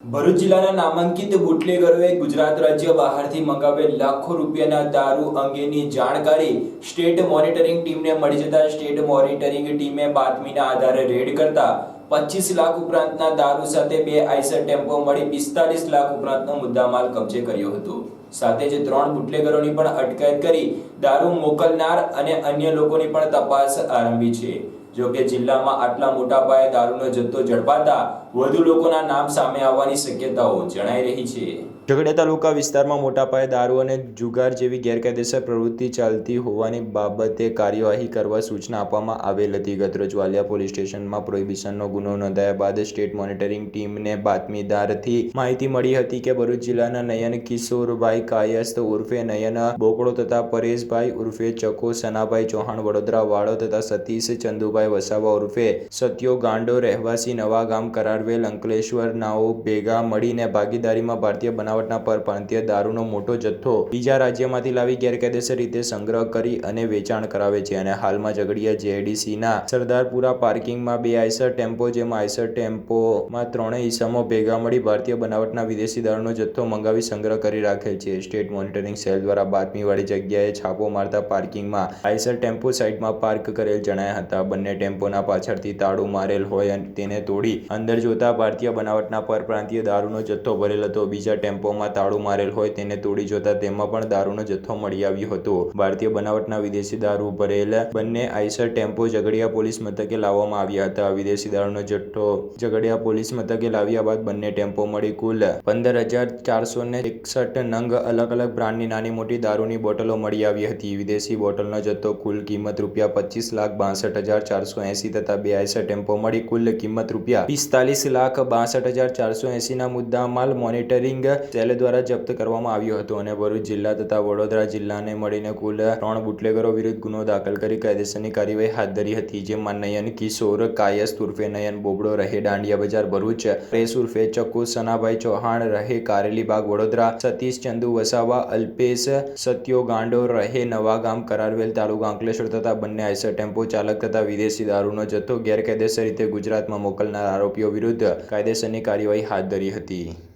ભરૂચ જિલ્લાના નામાંકિત બુટલેગરોએ ગુજરાત રાજ્ય બહારથી મંગાવેલ લાખો રૂપિયાના દારૂ અંગેની જાણકારી સ્ટેટ મોનિટરિંગ ટીમને મળી જતા સ્ટેટ મોનિટરિંગ ટીમે બાતમીના આધારે રેડ કરતા પચીસ લાખ ઉપરાંતના દારૂ સાથે બે આઈસર ટેમ્પો મળી પિસ્તાલીસ લાખ ઉપરાંતનો મુદ્દામાલ કબજે કર્યો હતો. સાથે જ ત્રણ બુટલેગરોની પણ અટકાયત કરી દારૂ મોકલનાર અને અન્ય લોકોની પણ તપાસ આરંભી છે. જો કે જિલ્લામાં આટલા મોટા પાયે દારૂનો જથ્થો ઝડપાતા વધુ લોકોના નામ સામે આવવાની શક્યતાઓ જણાઈ રહી છે. ઝઘડિયા તાલુકા વિસ્તારમાં મોટા પાયે દારૂ અને જુગાર જેવી ગેરકાયદેસર પ્રવૃત્તિ ચાલતી હોવાની બાબતે કાર્યવાહી કરવા સૂચના આપવામાં આવેલ હતી. ગતરોજ વાલિયા પોલીસ સ્ટેશનમાં પ્રોહિબિશનનો ગુનો નોંધાયા બાદ સ્ટેટ મોનિટરિંગ ટીમને બાતમીદારથી માહિતી મળી હતી કે ભરૂચ જિલ્લાના નયન કિશોરભાઈ કાયસ્થ ઉર્ફે નયન, બોકડો તથા પરેશભાઈ ઉર્ફે ચકો, સનાભાઈ ચૌહાણ, વડોદરા વાળો તથા સતીશ, ચંદુભાઈ વસાવા ઉર્ફે સત્યો ગાંડો, રહેવાસી નવા ગામ કરારવેલ, અંકલેશ્વર, નાઓ, ભેગા મળીને ભાગીદારીમાં ભારતીય બનાવટના પરપ્રાંતીય દારૂનો મોટો જથ્થો બીજા રાજ્યમાંથી લાવી ગેરકાયદેસર રીતે સંગ્રહ કરી અને વેચાણ કરાવે છે અને હાલમાં ઝઘડિયા જેડીસીના સરદારપુરા પાર્કિંગમાં બે આઈસર ટેમ્પો, જેમાં આઈસર ટેમ્પોમાં ત્રણેય ઈસમો ભેગા મળી ભારતીય બનાવટના વિદેશી દારૂનો જથ્થો મંગાવી સંગ્રહ કરી રાખેલ છે. સ્ટેટ મોનિટરિંગ સેલ દ્વારા બાતમીવાળી જગ્યાએ છાપો મારતા પાર્કિંગમાં આઈસર ટેમ્પો સાઇડમાં પાર્ક કરેલ જણાયા હતા. બંને ટેમ્પોના પાછળથી તાળું મારેલ હોય તેને તોડી અંદર જોતા ભારતીય બનાવટના પરપ્રાંતીય દારૂનો જથ્થો ભરેલ હતો. બીજા ટેમ્પોમાં તાળું મારેલ હોય તેને તોડી જોતા તેમાં પણ દારૂનો જથ્થો મળી આવ્યો હતો. ભારતીય બનાવટના વિદેશી દારૂ ભરેલ બંને આઈસર ટેમ્પો ઝઘડિયા પોલીસ મથકે લાવવામાં આવ્યા હતા. વિદેશી દારૂનો જથ્થો ઝઘડિયા પોલીસ મથકે લાવ્યા બાદ બંને ટેમ્પો મળી કુલ પંદર હજાર ચારસો ને એકસઠ નંગ અલગ અલગ બ્રાન્ડની નાની મોટી દારૂની બોટલો મળી આવી હતી. વિદેશી બોટલનો જથ્થો કુલ કિંમત રૂપિયા પચીસ લાખ બાસઠ હજાર ચારસો એંસી તથા બે આઈસર ટેમ્પો મળી કુલ કિંમત રૂપિયા પિસ્તાલીસ લાખ બાસઠ હજાર ચારસો એંસીના મુદ્દામાલ મોનિટરિંગ સેલ દ્વારા જપ્ત કરવામાં આવ્યો હતો અને ભરૂચ જિલ્લા તથા વડોદરા જિલ્લાને મળીને કુલ ત્રણ બુટલેગરો વિરુદ્ધ ગુનો દાખલ કરી કાયદેસરની કાર્યવાહી હાથ ધરી હતી, જેમાં નયન કિશોર, કાયસ ઉર્ફે નયન બોબડો રહે, દાંડિયા બજાર ભરૂચ, પ્રેસ ઉર્ફે ચક્કુ સનાભાઈ ચૌહાણ રહે કારેલી બાગ વડોદરા, સતીશ ચંદુ વસાવા, અલ્પેશ સત્યો ગાંડો રહે નવા ગામ કરારવેલ તાલુકા, અંકલેશ્વર તથા બંને આઈસર ટેમ્પો ચાલક તથા વિદેશી દારૂનો જથ્થો ગેરકાયદેસર રીતે ગુજરાતમાં મોકલનાર આરોપીઓ વિરુદ્ધ કાયદેસરની કાર્યવાહી હાથ ધરી હતી.